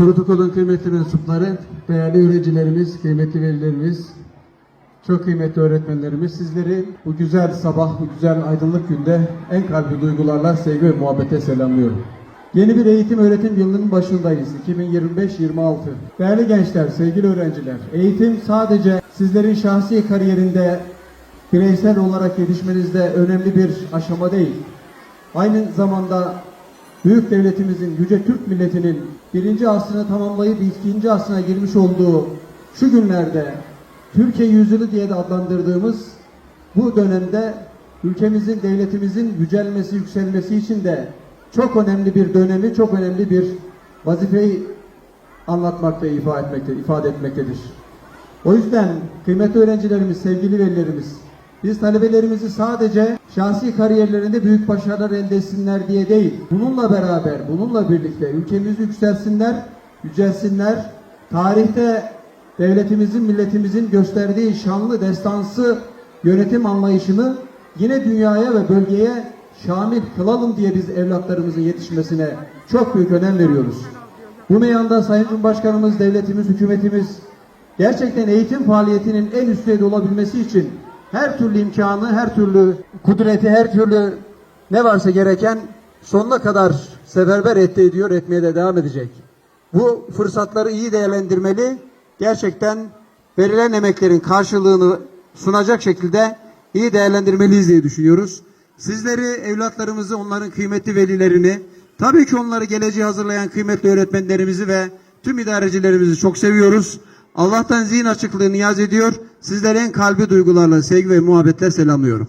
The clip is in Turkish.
Protokolün kıymetli mensupları, değerli öğrencilerimiz, kıymetli velilerimiz, çok kıymetli öğretmenlerimiz, sizleri bu güzel sabah, bu güzel aydınlık günde en kalbi duygularla sevgi ve muhabbete selamlıyorum. Yeni bir eğitim öğretim yılının başındayız. 2025-26. Değerli gençler, sevgili öğrenciler, eğitim sadece sizlerin şahsi kariyerinde bireysel olarak gelişmenizde önemli bir aşama değil. Aynı zamanda büyük devletimizin, yüce Türk milletinin birinci asrını tamamlayıp ikinci asrına girmiş olduğu şu günlerde Türkiye yüzyılı diye de adlandırdığımız bu dönemde ülkemizin, devletimizin yücelmesi, yükselmesi için de çok önemli bir dönemi, çok önemli bir vazifeyi anlatmakta, ifade etmekte, etmektedir. O yüzden kıymetli öğrencilerimiz, sevgili velilerimiz, biz talebelerimizi sadece şahsi kariyerlerinde büyük başarılar elde etsinler diye değil, bununla beraber, bununla birlikte ülkemizi yükselsinler, yücelsinler, tarihte devletimizin, milletimizin gösterdiği şanlı destansı yönetim anlayışını yine dünyaya ve bölgeye şamil kılalım diye biz evlatlarımızın yetişmesine çok büyük önem veriyoruz. Bu meyanda Sayın Cumhurbaşkanımız, devletimiz, hükümetimiz gerçekten eğitim faaliyetinin en üst düzeyde olabilmesi için her türlü imkanı, her türlü kudreti, her türlü ne varsa gereken sonuna kadar seferber etti ediyor, etmeye de devam edecek. Bu fırsatları iyi değerlendirmeli, gerçekten verilen emeklerin karşılığını sunacak şekilde iyi değerlendirmeliyiz diye düşünüyoruz. Sizleri, evlatlarımızı, onların kıymetli velilerini, tabii ki onları geleceğe hazırlayan kıymetli öğretmenlerimizi ve tüm idarecilerimizi çok seviyoruz. Allah'tan zihin açıklığı niyaz ediyor. Sizleri en kalbi duygularla, sevgi ve muhabbetle selamlıyorum.